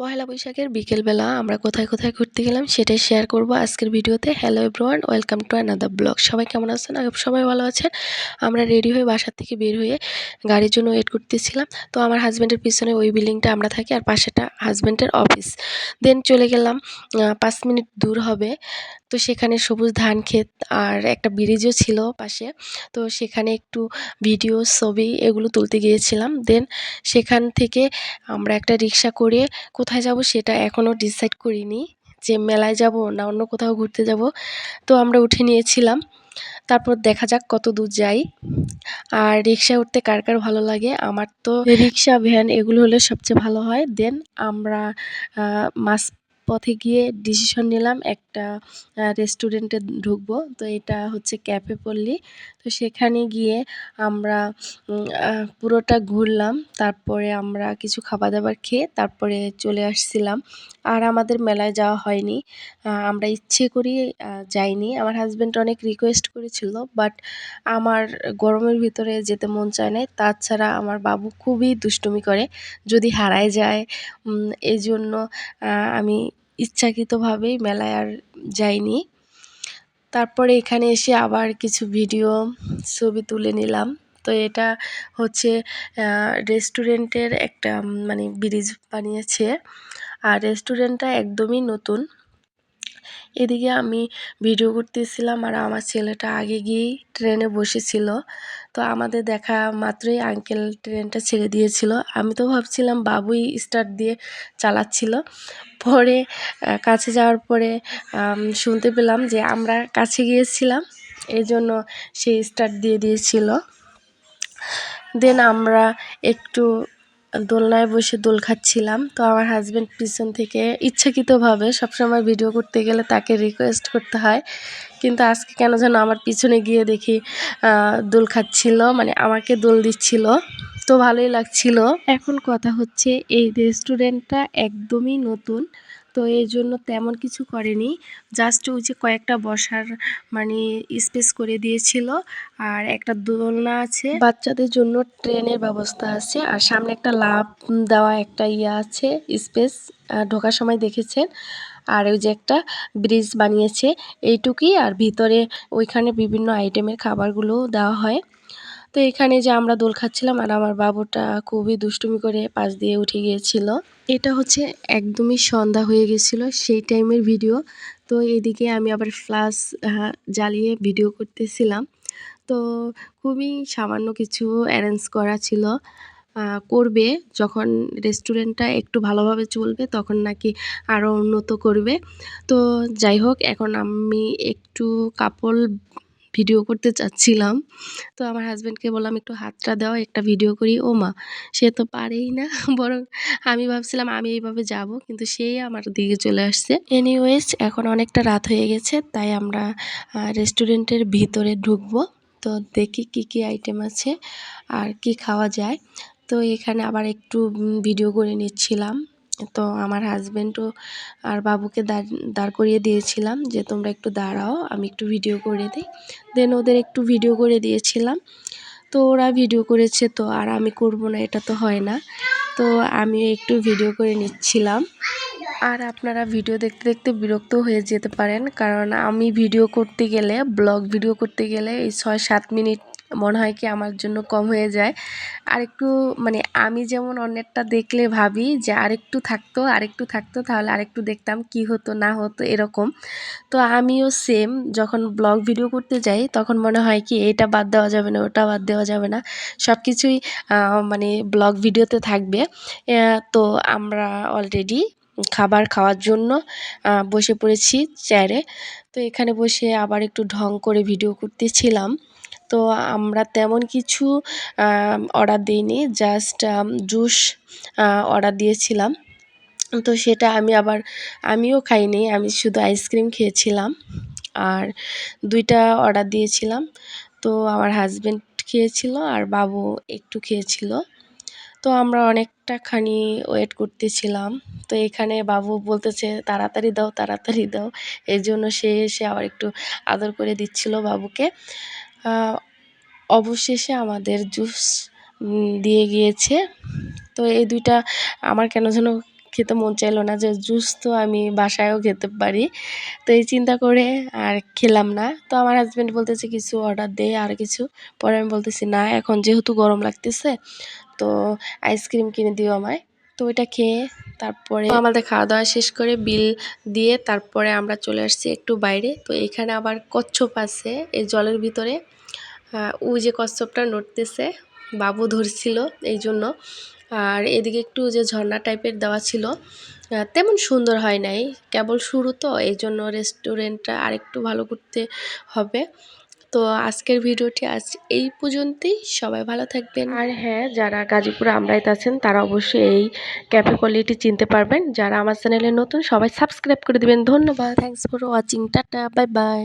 পহেলা বৈশাখের বিকেলবেলা আমরা কোথায় কোথায় ঘুরতে গেলাম সেটাই শেয়ার করব আজকের ভিডিওতে। Hello everyone welcome to another blog সবাই কেমন আছেন? সবাই ভালো আছেন? আমরা রেডি হয়ে বাসার থেকে বের হয়ে গাড়ির জন্য ওয়েট করতেছিলাম। তো আমার হাজব্যান্ডের পিছনে ওই বিল্ডিংটা আমরা থাকি আর পাশেটা হাজব্যান্ডের অফিস দেন চলে গেলাম পাঁচ মিনিট দূর হবে। তো সেখানে সবুজ ধান ক্ষেত আর একটা ব্রিজও ছিল পাশে। তো সেখানে একটু ভিডিও, ছবি এগুলো তুলতে গিয়েছিলাম। দেন সেখান থেকে আমরা একটা রিক্সা করে কোথায় যাব সেটা এখনও ডিসাইড করিনি যে মেলায় যাব না অন্য কোথাও ঘুরতে যাব। তো আমরা উঠে নিয়েছিলাম। তারপর দেখা যাক কত দূর যাই। আর রিক্সা উঠতে কার কার ভালো লাগে? আমার তো রিক্সা ভ্যান এগুলো হলে সবচেয়ে ভালো হয়। দেন আমরা মাঝ পথে গিয়ে ডিসিশন নিলাম একটা রেস্টুরেন্টে ঢুকবো। তো এটা হচ্ছে ক্যাফে পল্লী তো সেখানে গিয়ে আমরা পুরোটা ঘুরলাম। তারপরে আমরা কিছু খাবার দাবার খেয়ে তারপরে চলে আসছিলাম। আর আমাদের মেলায় যাওয়া হয়নি। আমরা ইচ্ছে করি যাইনি। আমার হাজব্যান্ড অনেক রিকোয়েস্ট করেছিল বাট আমার গরমের ভিতরে যেতে মন চায় না তাছাড়া আমার বাবু খুবই দুষ্টুমি করে। যদি হারায় যায় এই জন্য আমি ইচ্ছাকৃতভাবেই মেলায় আর যাইনি। তারপরে এখানে এসে আবার কিছু ভিডিও, ছবি তুলে নিলাম। তো এটা হচ্ছে রেস্টুরেন্টের একটা মানে ব্রিজ বানিয়েছে। আর রেস্টুরেন্টটা একদমই নতুন। এদিকে আমি ভিডিও করতেছিলাম আর আমার ছেলেটা আগে গিয়েই ট্রেনে বসেছিল। তো আমাদের দেখা মাত্রই আঙ্কেল ট্রেনটা ছেড়ে দিয়েছিল। আমি তো ভাবছিলাম বাবুই স্টার্ট দিয়ে চালাচ্ছিল। পরে কাছে যাওয়ার পরে শুনতে পেলাম যে আমরা কাছে গিয়েছিলাম এই জন্য সে স্টার্ট দিয়ে দিয়েছিল। দেন আমরা একটু দোলনায় বসে দোল খাচ্ছিলাম। তো আমার হাজব্যান্ড পিছন থেকে ইচ্ছাকৃতভাবে সবসময় ভিডিও করতে গেলে তাকে রিকোয়েস্ট করতে হয়। কিন্তু আজকে কেন যেন আমার পিছনে গিয়ে দেখি দোল খাচ্ছিল মানে আমাকে দোল দিচ্ছিল। তো ভালোই লাগছিল। এখন কথা হচ্ছে, এই রেস্টুরেন্টটা একদমই নতুন। তো এই জন্য তেমন কিছু করেনি। জাস্ট ওই যে কয়েকটা বসার মানে স্পেস করে দিয়েছিল। আর একটা দোলনা আছে। বাচ্চাদের জন্য ট্রেনের ব্যবস্থা আছে। আর সামনে একটা লাভ দেওয়া একটা ইয়ে আছে স্পেস ঢোকার সময় দেখেছেন? আর ওই যে একটা ব্রিজ বানিয়েছে। এইটুকুই। আর ভিতরে ওইখানে বিভিন্ন আইটেমের খাবারগুলো দেওয়া হয়। তো এখানে যে আমরা দোল খাচ্ছিলাম আর আমার বাবুটা খুবই দুষ্টুমি করে পাশ দিয়ে উঠে গিয়েছিল। এটা হচ্ছে একদমই সন্ধ্যা হয়ে গেছিল সেই টাইমের ভিডিও। তো এদিকে আমি আবার ফ্লাশ জ্বালিয়ে ভিডিও করতেছিলাম। তো খুবই সামান্য কিছু অ্যারেঞ্জ করা ছিল। করবে যখন রেস্টুরেন্টটা একটু ভালোভাবে চলবে তখন নাকি আরও উন্নত করবে। তো যাই হোক, এখন আমি একটু কাপড় ভিডিও করতে চাচ্ছিলাম। তো আমার হাজব্যান্ডকে বললাম, একটু হাতটা দাও, একটা ভিডিও করি। ও মা, সে তো পারেই না। বরং আমি ভাবছিলাম, আমি এইভাবে যাব। কিন্তু সেই আমার দিকে চলে আসছে। এনিওয়েজ এখন অনেকটা রাত হয়ে গেছে, তাই আমরা রেস্টুরেন্টের ভিতরে ঢুকবো। তো দেখি কি কি আইটেম আছে, আর কি খাওয়া যায়। তো এখানে আবার একটু ভিডিও করে নিচ্ছিলাম। তো আমার হাজব্যান্ডও আর বাবুকে দাঁড় দাঁড় করিয়ে দিয়েছিলাম যে তোমরা একটু দাঁড়াও, আমি একটু ভিডিও করে দিই। দেন ওদের একটু ভিডিও করে দিয়েছিলাম। তো ওরা ভিডিও করেছে তো, আর আমি করব না, এটা তো হয় না। তো আমি একটু ভিডিও করে নিচ্ছিলাম। আর আপনারা ভিডিও দেখতে দেখতে বিরক্ত হয়ে যেতে পারেন, কারণ আমি ভিডিও করতে গেলে ব্লগ ভিডিও করতে গেলে এই ছয় সাত মিনিট মনে হয় কি আমার জন্য কম হয়ে যায়। আর একটু মানে আমি যেমন অন্যেরটা দেখলে ভাবি যে আরেকটু থাকতো আরেকটু থাকতো, তাহলে আরেকটু দেখতাম কি হতো, না হতো, এরকম। তো আমিও সেম যখন ব্লগ ভিডিও করতে যাই, তখন মনে হয় কি এটা বাদ দেওয়া যাবে না, ওটা বাদ দেওয়া যাবে না। সব কিছুই মানে ব্লগ ভিডিওতে থাকবে। তো আমরা অলরেডি খাবার খাওয়ার জন্য বসে পড়েছি চেয়ারে তো এখানে বসে আবার একটু ঢং করে ভিডিও করতেছিলাম। তো আমরা তেমন কিছু অর্ডার দিইনি জাস্ট জুস অর্ডার দিয়েছিলাম। তো সেটা আমি আবার, আমিও খাইনি, আমি শুধু আইসক্রিম খেয়েছিলাম আর দুইটা অর্ডার দিয়েছিলাম। তো আমার হাজব্যান্ড খেয়েছিল আর বাবু একটু খেয়েছিল। তো আমরা অনেকটা খানি ওয়েট করতেছিলাম। তো এখানে বাবু বলতেছে, তাড়াতাড়ি দাও তাড়াতাড়ি দাও। এই জন্য সে এসে আবার একটু আদর করে দিচ্ছিল বাবুকে। অবশেষে আমাদের জুস দিয়ে গিয়েছে। তো এই দুইটা আমার কেন যেন খেতে মন চাইলো না যে জুস তো আমি বাসায়ও খেতে পারি। তো এই চিন্তা করে আর খেলাম না। তো আমার হাজব্যান্ড বলতেছে, কিছু অর্ডার দে, আর কিছু। পরে আমি বলতেছি, না, এখন যেহেতু গরম লাগতেছে, তো আইসক্রিম কিনে দিও আমায়। তো ওইটা খেয়ে তারপরে আমাদের খাওয়া দাওয়া শেষ করে বিল দিয়ে তারপরে আমরা চলে আসছি একটু বাইরে। তো এখানে আবার কচ্ছপ আছে এই জলের ভিতরে। ওই যে কচ্ছপটা নড়তেছে, বাবু ধরছিল এই জন্য আর এদিকে একটু যে ঝর্ণা টাইপের দেওয়া ছিল তেমন সুন্দর হয় নাই। কেবল শুরু তো এই জন্য রেস্টুরেন্টটা আরেকটু ভালো করতে হবে। তো আজকের ভিডিওটি আজ এই পর্যন্তই। সবাই ভালো থাকবেন। আর হ্যাঁ যারা গাজীপুরে আমরাইতে আছেন তারা অবশ্যই এই ক্যাফে কোয়ালিটি চিনতে পারবেন। যারা আমার চ্যানেলে নতুন সবাই সাবস্ক্রাইব করে দেবেন। ধন্যবাদ। Thanks for watching tata bye bye